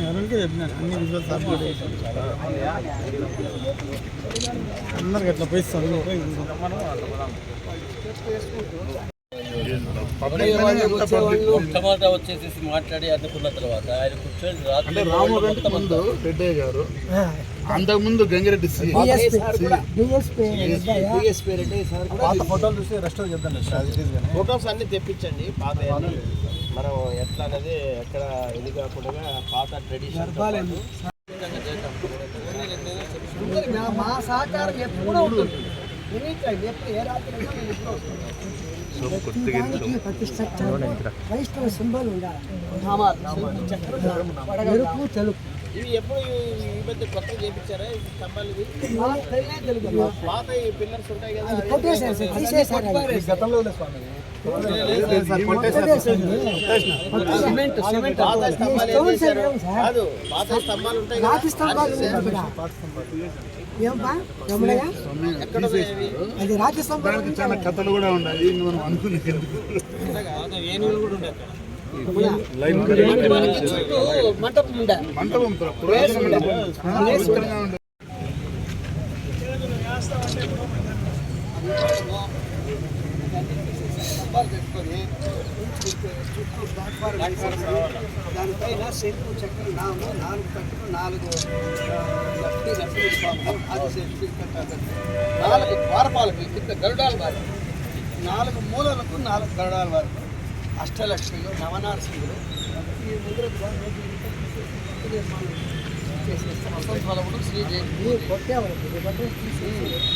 ఎవరికి చెప్పినాను అన్ని విజువల్స్ అప్లోడ్ అందరికి అట్లా పోయి చదువు టమాటా వచ్చేసి మాట్లాడి అనుకున్న తర్వాత ఆయన కూర్చొని రాత్రి రాము కంటే ముందు రెడ్డయ్య గారు అంతకుముందు గంగిరెడ్డి ఫోటోలు చూసి రెస్ట్ చెప్తాను ఫొటోస్ అన్ని తెప్పించండి పాత మనం ఎట్లా అనేది ఎక్కడ ఇది కాకుండా పాత ట్రెడిషన్ మా సహకారం ఎప్పుడూ ఉంటుంది? ఎనీ టైం ఎప్పుడు ఏ రాత్రి సింబల్ ఉండాలి ఎరుపు తెలుపు ఇవి ఎప్పుడు ఈ మధ్య కొత్త చేపించారా ఈ స్తంభాలు పాత ఈ పిల్లర్స్ ఉంటాయి కదా. గతంలో స్వామి పాత స్తంభాలు. కదా అది దానికి చాలా కథలు కూడా ఉన్నాయి మనం అనుకునే మంటపం మంటపం పురాతన పెట్టుకొని చుట్టూ ప్లాట్ఫారం. దానిపైన శంకు చక్రం నాము నాలుగు కట్టులు నాలుగు నాలుగు ద్వారపాలకు కింద గరుడాల వారి నాలుగు మూలలకు నాలుగు గరుడాల వారు అష్టలక్ష్మిలు నవనారసింహులు ఈ ముందర ద్వారం చేసేస్తాం వసంత ఫలములు శ్రీదేవి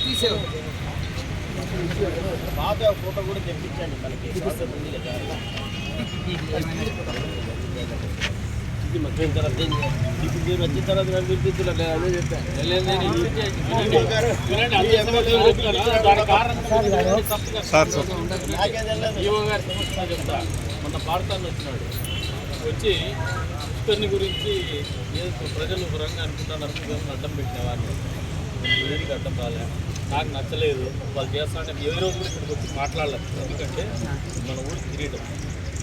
తీసేవారు పాత ఫోటో కూడా తెప్పించండి మనకి చేయాలి? ఇప్పుడు మీరు వచ్చిన తర్వాత అదే చెప్పాను. ఈవో గారి సమస్య చెప్తా మొన్న పాడతాను వచ్చినాడు వచ్చి ఇతన్ని గురించి ఏదో ప్రజలు పరంగా అనుకుంటాను అనుకుంటాను అడ్డం పెట్టిన వారిని దేనికి అడ్డం రాలే నాకు నచ్చలేదు వాళ్ళు చేస్తానంటే ఏ రోజు కూడా ఇక్కడికి వచ్చి మాట్లాడలేదు ఎందుకంటే మన ఊరికి తిరియడం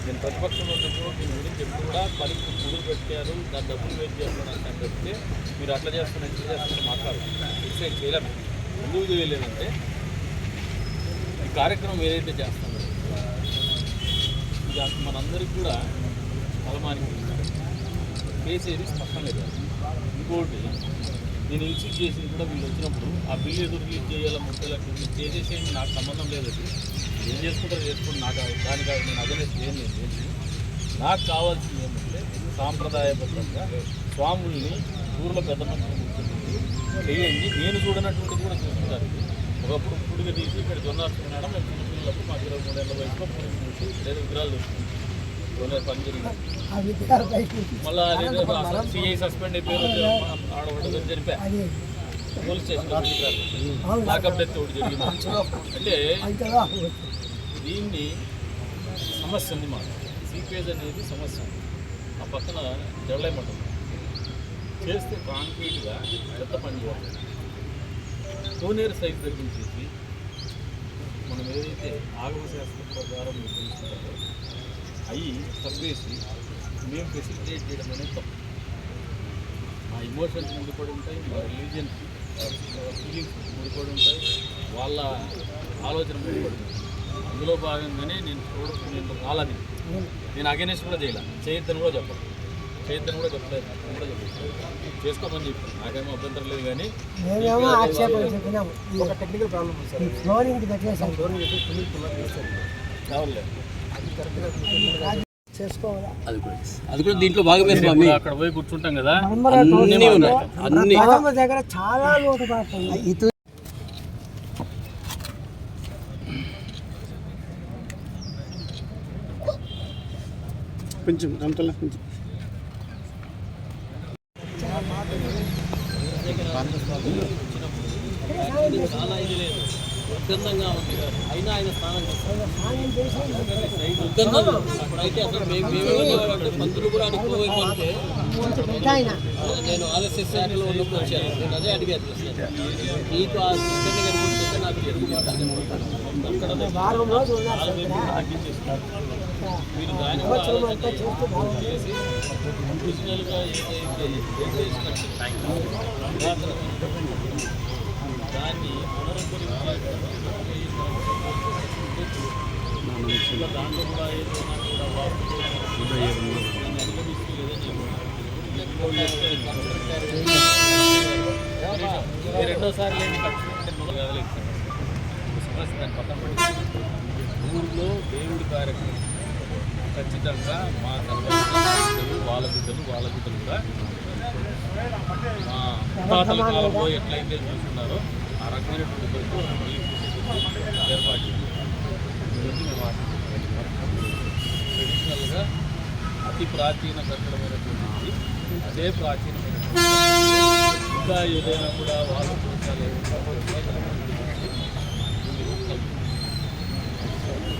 నేను ప్రతిపక్షంలో ఉన్నప్పుడు దీని గురించి ఎప్పుడు కూడా పనికి మొదలు పెట్టారు దాని డబ్బులు వేస్ట్ చేస్తున్నాను అని చెప్తే మీరు అట్లా చేస్తున్నారు ఇట్లా చేస్తున్నారు మాట్లాడదు ఎక్సైజ్ చేయలేము. ఎందుకు చేయలేదంటే ఈ కార్యక్రమం ఏదైతే చేస్తున్నారో ఇది మనందరికీ కూడా బలమానికి చేసేది స్పష్టం లేదు ఇంకోటి నేను ఇన్సిట్ చేసింది కూడా వీళ్ళు వచ్చినప్పుడు ఆ బిల్లు ఎదురు రిలీజ్ చేయాలి ముప్పై లక్షలు మీరు చేసేసేయండి నాకు సంబంధం లేదు అది. ఏం చేసుకుంటారో చేసుకోండి నాకు దానికి నేను అదనేసి ఏం లేదు. నాకు కావాల్సింది ఏమంటే సాంప్రదాయబద్ధంగా స్వాముల్ని ఊర్లో పెద్ద మనుషులు చేయండి. నేను చూడనటువంటిది కూడా చూస్తున్నారు. ఒకప్పుడు పుడిగా తీసి ఇక్కడ జొన్నాడుతున్నాడు మేము చిన్న పిల్లలకు మాకు ఇరవై మూడేళ్ళ వయసులో పూరి చూసి లేదా విగ్రహాలు మళ్ళీ సస్పెండ్ అయిపోయారు ఆడవడం జరిపా. అది. పోలీస్ స్టేషన్ లాకప్ డెత్ ఒకటి జరిగింది. అంటే దీన్ని సమస్య ఉంది మాకు. సీపేజ్ అనేది సమస్య ఆ పక్కన జడలేమంటుంది చేస్తే కాంక్రీట్గా పెద్ద పని చేయాలి. కోనేరు సైజ్ తగ్గించేసి మనం ఏదైతే ఆగమ శాస్త్ర ప్రకారం మీకు అవి తప్పేసి మేము ఫెసిలిటేట్ చేయడం అనేది తప్పు. మా ఇమోషన్స్ ముడిపడి ఉంటాయి మా రిలీజియన్ ఫీలింగ్స్ ముడిపడి ఉంటాయి వాళ్ళ ఆలోచన ముడిపడి ఉంటాయి. అందులో భాగంగానే నేను చూడ నేను రాలని నేను అగేనెస్ట్ కూడా చేయాల. చేయొద్దని కూడా చెప్పను చేయొద్దని కూడా చెప్పలేదు. కూడా చెప్పలేదు. చేసుకోమని చెప్పాను. నాకేమో అభ్యంతరం లేదు కానీ ఒక టెక్నికల్ ప్రాబ్లం ఫ్లోరింగ్ పెట్టేసాం డోర్ పెట్టి ఫుల్ ఫుల్ చేస్తారు కావాలి. చేసుకోవాలా? అది కూడా అది కూడా దీంట్లో భాగమే స్వామి. ఇప్పుడు అక్కడ పోయి కూర్చుంటాం కదా. అన్నీ ఉన్నాయి. అన్ని. దగ్గర చాలా కొంచెం అంతలా కొంచెం చాలా ఇది లేదు ఉద్దందంగా ఉంది అయినా ఆయన స్నానం చేస్తారు. అప్పుడైతే అసలు మేము మేమే పంతులు కూడా అనుకోకపోతే ఆయన. నేను ఆలస్య శాఖలో ఉన్నప్పుడు వచ్చాను. నేను అదే అడిగాను. నీకు ఆ నాకు సార్ మీరు దాని ఒరిజినల్గా ఏదైతే దాన్ని పునరుద్ధరించి దాంట్లో కూడా ఏదైనా కూడా వాస్తు రెండోసారి లేని సమస్య పక్కన పెట్టి ఊళ్ళో దేవుడి కార్యక్రమం ఖచ్చితంగా మా తల్లిదండ్రులు వాళ్ళ బిడ్డలు వాళ్ళ బిడ్డలు కూడా మా తాతల కాలంలో ఎట్లయితే చూస్తున్నారో రకమైనటువంటి ఏర్పాటు ట్రెడిషనల్గా అతి ప్రాచీన కట్టడమైనటువంటి అదే ప్రాచీనమైనటువంటి ఇంకా ఏదైనా కూడా వాళ్ళ చూసాలి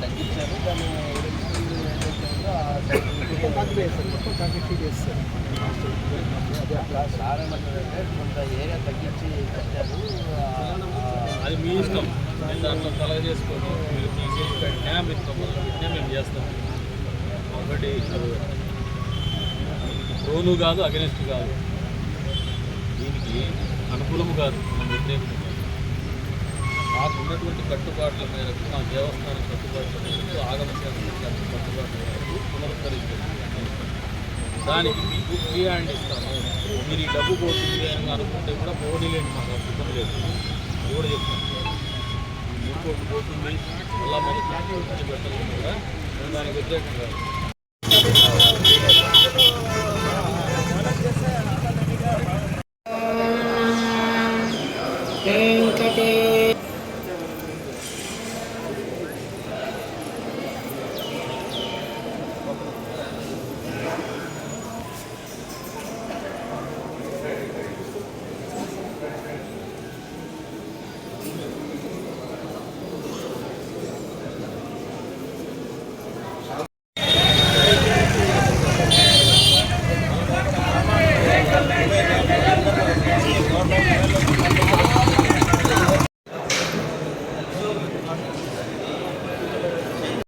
తగ్గించారు దాన్ని సార్ అంటే కొంత ఏరియా తగ్గించి కట్టారు అది మీ ఇష్టం. నేను దాంట్లో కలగ చేసుకొని మీరు తీసేసి పెట్టినా మీరు మొదలు పెట్టినా మేము చేస్తాం. ఒకటి ప్రోను కాదు అగెనిస్ట్ కాదు. దీనికి అనుకూలము కాదు మనం వ్యతిరేకము మాకు ఉన్నటువంటి కట్టుబాట్ల మేరకు మా దేవస్థానం కట్టుబాట్ల మేరకు ఆగమ శాస్త్ర కట్టుబాట్ల మేరకు పునరుద్ధరించారు దానికి మీకు ఫ్రీ హ్యాండ్ ఇస్తాను మీరు ఈ డబ్బు పోతుంది అని అనుకుంటే కూడా పోనీలేండి మాకు అర్థం లేదు. అది కూడా చెప్తాను ఇంకోటి పోతుంది మళ్ళా మొదటి నుంచి పెట్టాలని కూడా దానికి వ్యతిరేకంగా